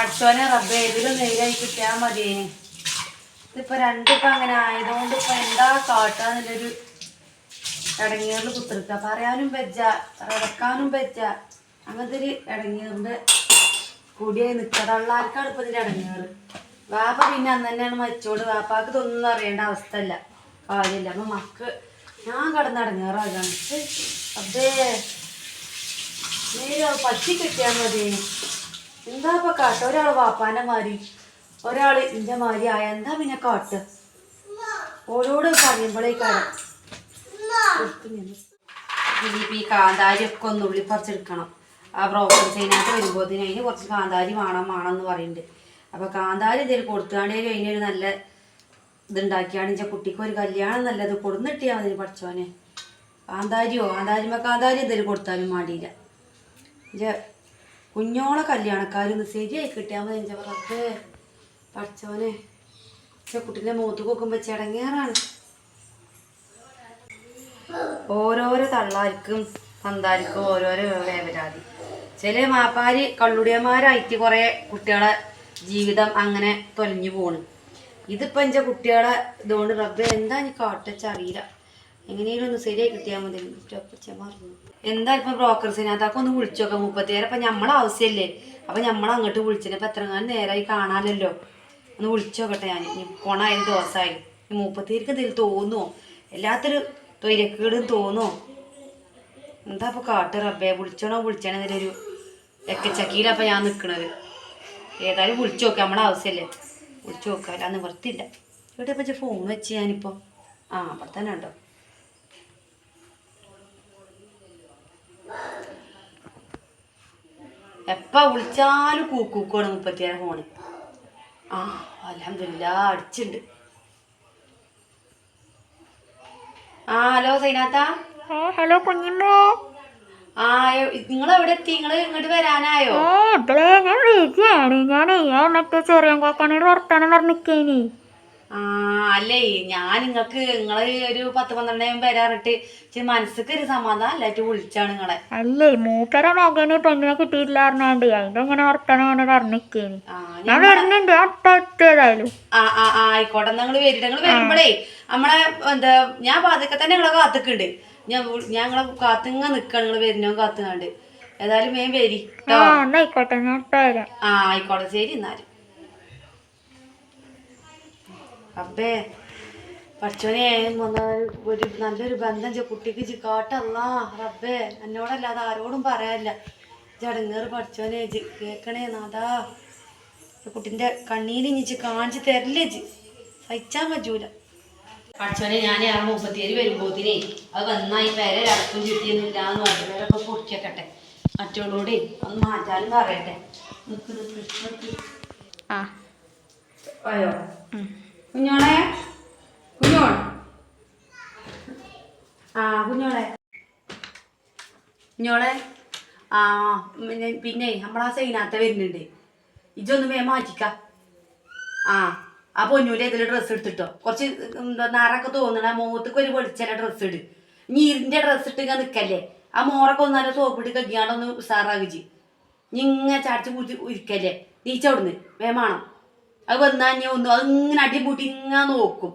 പഠിച്ചോനെ റബ്ബ് ഏതൊരു നേരായി കിട്ടിയാൽ മതിയേനി. ഇതിപ്പോ രണ്ടിപ്പോ അങ്ങനെ ആയതുകൊണ്ട് ഇപ്പൊ എന്താ കാട്ടാന്നുള്ളൊരു ഇടങ്ങേറിൽ കുത്തിർക്ക പറയാനും വെച്ച റടക്കാനും വെച്ച അങ്ങനത്തെ ഒരു ഇടങ്ങേറിന്റെ കൂടിയായി നിക്കതള്ളാർക്കാണ് ഇപ്പൊ ഇതിന്റെ ഇടങ്ങേറ്. വാപ്പ പിന്നെ അന്ന് തന്നെയാണ് മരിച്ചോട് വാപ്പാക്ക് ഇതൊന്നും അറിയേണ്ട അവസ്ഥയല്ല. കാര്യമില്ല അപ്പൊ മക്ക് ഞാൻ കിടന്ന് ഇടങ്ങേറാകാണ്. അതേ നേരെ പറ്റി കിട്ടിയാൽ മതി എന്താ ഇപ്പൊ കാട്ട? ഒരാൾ വാപ്പാന്റെ മാതിരി ഒരാൾ ഇന്റെ മാതിരി ആയ എന്താ പിന്നെ കാട്ട്? ഓരോട് പറയുമ്പോഴേക്കാണ് ഇനിയിപ്പോ ഈ കാന്താരി ഒക്കെ ഒന്ന് ഉള്ളി പറിച്ചെടുക്കണം. ആ ബ്രോക്കർ ചെയ്യുന്നതിനകത്ത് വരുമ്പോൾ അതിന് കുറച്ച് കാന്താരി വേണം വേണം എന്ന് പറയുന്നുണ്ട് അപ്പൊ കാന്താരി ഇതിൽ കൊടുത്താണ്ടേലും അതിനൊരു നല്ല ഇതുണ്ടാക്കിയാണ്. ഇഞ്ചെ കുട്ടിക്ക് ഒരു കല്യാണം നല്ലത് കൊടുന്നിട്ടിയാ അതിന് പഠിച്ചോനെ കാന്താരിയോ? കാന്താരിമ കാന്താരി ഇതിൽ കൊടുത്താലും മാടിയില്ല കുഞ്ഞോളെ കല്യാണക്കാരൊന്ന് ശരിയായി കിട്ടിയാൽ മതി എന്റെ പറഞ്ഞത് പഠിച്ചവനെ കുട്ടീന്റെ മൂത്ത് നോക്കുമ്പോൾ ചടങ്ങേറാണ്. ഓരോരോ തള്ളാർക്കും സന്താർക്കും ഓരോരോ വേവരാതി. ചില മാപ്പാര് കള്ളുടിയന്മാരായിട്ട് കുറേ കുട്ടികളെ ജീവിതം അങ്ങനെ തൊലഞ്ഞു പോണ്. ഇതിപ്പോ എന്റെ കുട്ടികളെ ഇതുകൊണ്ട് റബ്ബ് എന്താ എനിക്ക് കാട്ടച്ചറിയില്ല. എങ്ങനെയും ഒന്ന് ശരിയായി കിട്ടിയാൽ മതി മറന്നു എന്താ ഇപ്പൊ ബ്രോക്കർസിനകത്തൊക്കെ ഒന്ന് വിളിച്ചു നോക്കാം മുപ്പത്തിയേറെ അപ്പൊ നമ്മളെ ആവശ്യമല്ലേ അപ്പൊ നമ്മൾ അങ്ങോട്ട് വിളിച്ചിന് എത്ര കാലം നേരായി കാണാനല്ലോ. ഒന്ന് വിളിച്ചു നോക്കട്ടെ ഞാൻ കൊണായാലും ദോശമായാലും ഈ മുപ്പത്തിയേർക്ക് എന്തെങ്കിലും തോന്നുമോ എല്ലാത്തൊരു തൊയിലക്കേടും തോന്നുമോ എന്താ ഇപ്പൊ കാട്ട് റബ്ബെ? വിളിച്ചോണോ വിളിച്ചണോ എന്നൊരു എക്കച്ചക്കിയിലപ്പം ഞാൻ നിൽക്കണത് ഏതായാലും വിളിച്ചു നോക്കാം നമ്മളെ ആവശ്യമല്ലേ വിളിച്ചു നോക്കാം അല്ല നിവർത്തില്ല ഇവിടെ ഇപ്പം ഫോൺ വെച്ച് ഞാനിപ്പോൾ ആ അവിടെ തന്നെ ഉണ്ടോ? എപ്പോൾ വിളിച്ചാലും കൂക്കൂക്കാണ് മുപ്പത്തിയാറ് ഫോണ്. ആ അലഹമില്ല അടിച്ചുണ്ട്. ആ ഹലോ സൈനാത്ത. ഹലോ കുഞ്ഞിമ്മോ. ആ നിങ്ങൾ എവിടെ എത്തി? നിങ്ങൾ ഇങ്ങോട്ട് വരാനായോ? ഞാൻ വിളിക്കുകയാണ് ഞാൻ മറ്റേ ചെറിയ കോക്കാനോട് വർത്താനം പറഞ്ഞിക്കേനി ആ അല്ലേ? ഞാൻ നിങ്ങൾക്ക് നിങ്ങൾ ഒരു പത്ത് പന്ത്രണ്ടായും വരാറിട്ട് മനസ്സിക്ക് ഒരു സമാധാനം അല്ലായിട്ട് വിളിച്ചാണ് നിങ്ങളെ അല്ലേ മൂത്തര മകന് പെണ്ണിനെ കിട്ടിയിട്ടില്ല പറഞ്ഞാണ്ട് അതിന്റെ ഇങ്ങനെ വർത്താനം അങ്ങനെ പറഞ്ഞിക്കേനി ആ ഞാൻ വരുന്നുണ്ട് അട്ട ഏതായാലും. ആ ആ ആ, ആയിക്കോട്ടെ നിങ്ങൾ വരിട്ട് നിങ്ങൾ വരുമ്പോഴേ നമ്മളെ എന്താ ഞാൻ പാതൊക്കെ തന്നെ നിങ്ങളെ കാത്തുക്കുണ്ട്. ഞാൻ ഞാൻ നിങ്ങളെ കാത്തുങ്ങ നിൽക്കണം നിങ്ങൾ വരുന്നോ കാത്തുങ്ങാണ്ട്. ഏതായാലും വേം വരി ആ ആയിക്കോട്ടെ ശരി എന്നാൽ. അబ్బേ പഠിച്ചോനെ ഒരു നല്ലൊരു ബന്ധം ചെ കുട്ടിക്ക് കാട്ടല്ല റബ്ബേ എന്നോടല്ലാതെ ആരോടും പറയാനില്ല. ജടങ്ങേറ് പഠിച്ചോനെ ജി കേക്കണേ നാദാ കുട്ടിന്റെ കുട്ടിന്റെ കണ്ണീര് ഇഞ്ഞിച്ച് കാണിച്ച് തരില്ലേ ജി സഹിച്ചാൽ പറ്റൂല. പഠിച്ചോനെ ഞാൻ ആ മുപ്പത്തിയേഴ് വരുമ്പോത്തിനെ അത് വന്നായി പേരെ അടക്കം ചുറ്റിയൊന്നുമില്ല എന്ന് പറഞ്ഞു പേരൊക്കെ പൊടിക്കട്ടെ മറ്റുള്ളൂടെ ഒന്ന് മാറ്റാനും പറയട്ടെ. ആ. ആയോ കുഞ്ഞോളെ? കുഞ്ഞോൾ. ആ കുഞ്ഞോളെ. കുഞ്ഞോളെ ആ പിന്നെ നമ്മളാ സൈനാത്ത വരുന്നുണ്ട്. ഇജൊന്ന് വേ മാറ്റിക്ക. ആ ആ പൊന്നൂരെ ഇതിൽ ഡ്രസ്സ് എടുത്തിട്ടോ? കുറച്ച് എന്താ നിറൊക്കെ തോന്നണ മുഖത്തേക്ക് ഒരു വെളിച്ചല്ല ഡ്രസ്സ് ഇട്. നീ ഇതിന്റെ ഡ്രസ്സ് ഇട്ട് ഇങ്ങനെ നിക്കല്ലേ? ആ മോറൊക്കെ ഒന്നാല സോപ്പിട്ട് ഒന്ന് ഉസാറാകിച്ച് നീ ഇങ്ങനെ ചാടിച്ച് പൂട്ടി ഇരിക്കല്ലേ? നീ നീച്ചവിടുന്ന് വേമാണം അത് വന്നാഞ്ഞ ഒന്നും ഒന്ന് അത് ഇങ്ങനെ അടിപൂട്ടി ഇങ്ങനെ നോക്കും.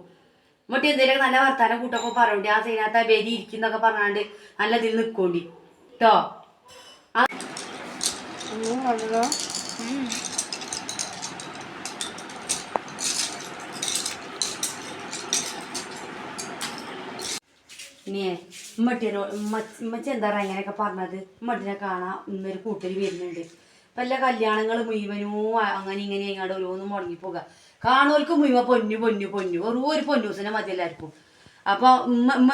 എന്നിട്ട് എന്തെങ്കിലും നല്ല വർത്താനം കൂട്ടൊക്കെ പറഞ്ഞോണ്ടി ആ സൈനകത്ത് വെരി ഇരിക്കുന്നൊക്കെ പറഞ്ഞാണ്ട് നല്ല ഇതിൽ നിൽക്കോണ്ടി കേട്ടോ ഇനിയേ ഉമ്മട്ടിനോ ഉമ്മച്ചി എന്താ ഇങ്ങനെയൊക്കെ പറഞ്ഞത്? ഉമ്മട്ടിനെ കാണാൻ ഇന്നൊരു കൂട്ടര് വരുന്നുണ്ട്. വല്ല കല്യാണങ്ങൾ മുഴുവനും അങ്ങനെ ഇങ്ങനെ ഇങ്ങോട്ട് ഓരോന്നും മുടങ്ങി പോകുക കാണുവർക്ക് മുഴുവൻ പൊന്നു പൊന്നു പൊന്നു. ഒരു ഒരു പൊന്നൂസിനെ മതി എല്ലാവർക്കും അപ്പൊ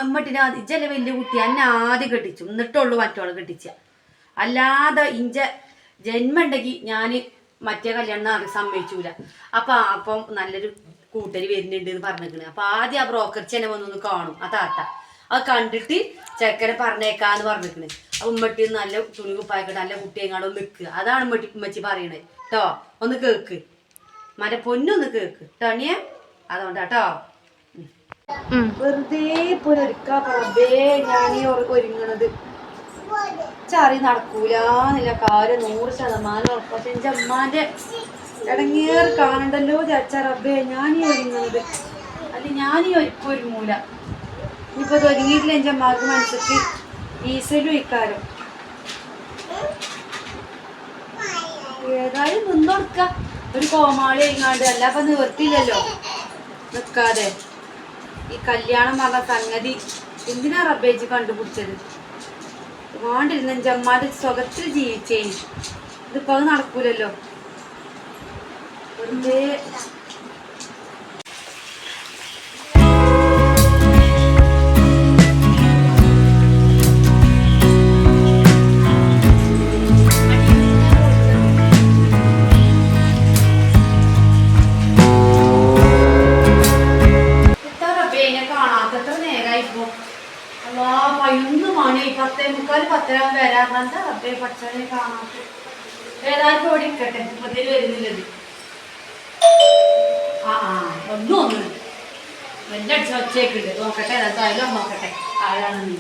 ഉമ്മട്ടിനെ ഇജ്ജല്ലേ വലിയ കുട്ടി? എന്നെ ആദ്യം കെട്ടിച്ചു. എന്നിട്ടുള്ളൂ മറ്റോളെ കെട്ടിച്ച. അല്ലാതെ ഇഞ്ച ജന്മം ഉണ്ടെങ്കിൽ ഞാൻ മറ്റേ കല്യാണം സമ്മതിച്ചൂല. അപ്പൊ അപ്പം നല്ലൊരു കൂട്ടര് വരുന്നുണ്ട് എന്ന് പറഞ്ഞിരിക്കണ് അപ്പൊ ആദ്യം ആ ബ്രോക്കർ ചെന്നെ വന്നൊന്ന് കാണും. ആ താത്ത. അത് കണ്ടിട്ട് ചെക്കനെ പറഞ്ഞേക്കാന്ന് പറഞ്ഞിരിക്കണ് ഉമ്മട്ടി നല്ല തുണി കുപ്പായൊക്കെ നല്ല കുട്ടിയെങ്ങാടും നിൽക്ക് നിൽക്കുക അതാണ് ഉമ്മട്ടി ഉമ്മച്ചി പറയണത്. കേട്ടോ ഒന്ന് കേക്ക്. മറ്റേ പൊന്നൊന്ന് കേക്ക്. ടണിയ അതുകൊണ്ടാട്ടോ വെറുതെ പുനരുക്കാ പറബേ ഞാനീ ഒരുങ്ങണത്. ചറി നടക്കൂല എന്നുള്ള കാര്യം നൂറ് ശതമാനം ഉറപ്പത്തെ എന്റെ അമ്മാന്റെ ഇടങ്ങേറ് കാണണ്ടല്ലോ ചാച്ച റബ്ബേ ഞാനീ ഒരുങ്ങുന്നത് അല്ല ഞാനീ ഒരുക്കൊരുങ്ങൂല ഒരുങ്ങൂല. ഇനിയിപ്പോ ഇത് ഒരുങ്ങിയിട്ടില്ല എന്റെ അമ്മാർക്ക് മനസ്സിക്ക്. ഈസലും ഇക്കാരും. ഏതായാലും നിന്നോടുക്ക ഒരു കോമാളി എങ്ങാണ്ട് അല്ല അപ്പൊ നിവർത്തില്ലല്ലോ നിക്കാതെ. ഈ കല്യാണം പറഞ്ഞ സംഗതി എന്തിനാ റബ്ബേജ് കണ്ടുപിടിച്ചത്? വേണ്ടിരുന്ന ജമ്മാന്റെ സുഖത്തിൽ ജീവിച്ചേ ഇതിപ്പോ അത് നടക്കൂലല്ലോ. വെറുതെ പത്തേ മുക്കാൽ പത്തരാകുമ്പോ വരാറുണ്ട്. അപ്പേ പച്ചനെ കാണാത്ത ഏതായാലും ഓടി ഇരിക്കട്ടെ. മുതൽ വരുന്നില്ലത് ആ ആ ഒന്നും ഒന്ന് വെല്ലടിച്ച ഒച്ചയൊക്കെ ഉണ്ട്. നോക്കട്ടെ ഏതായാലും നോക്കട്ടെ. ആരാണെന്ന്.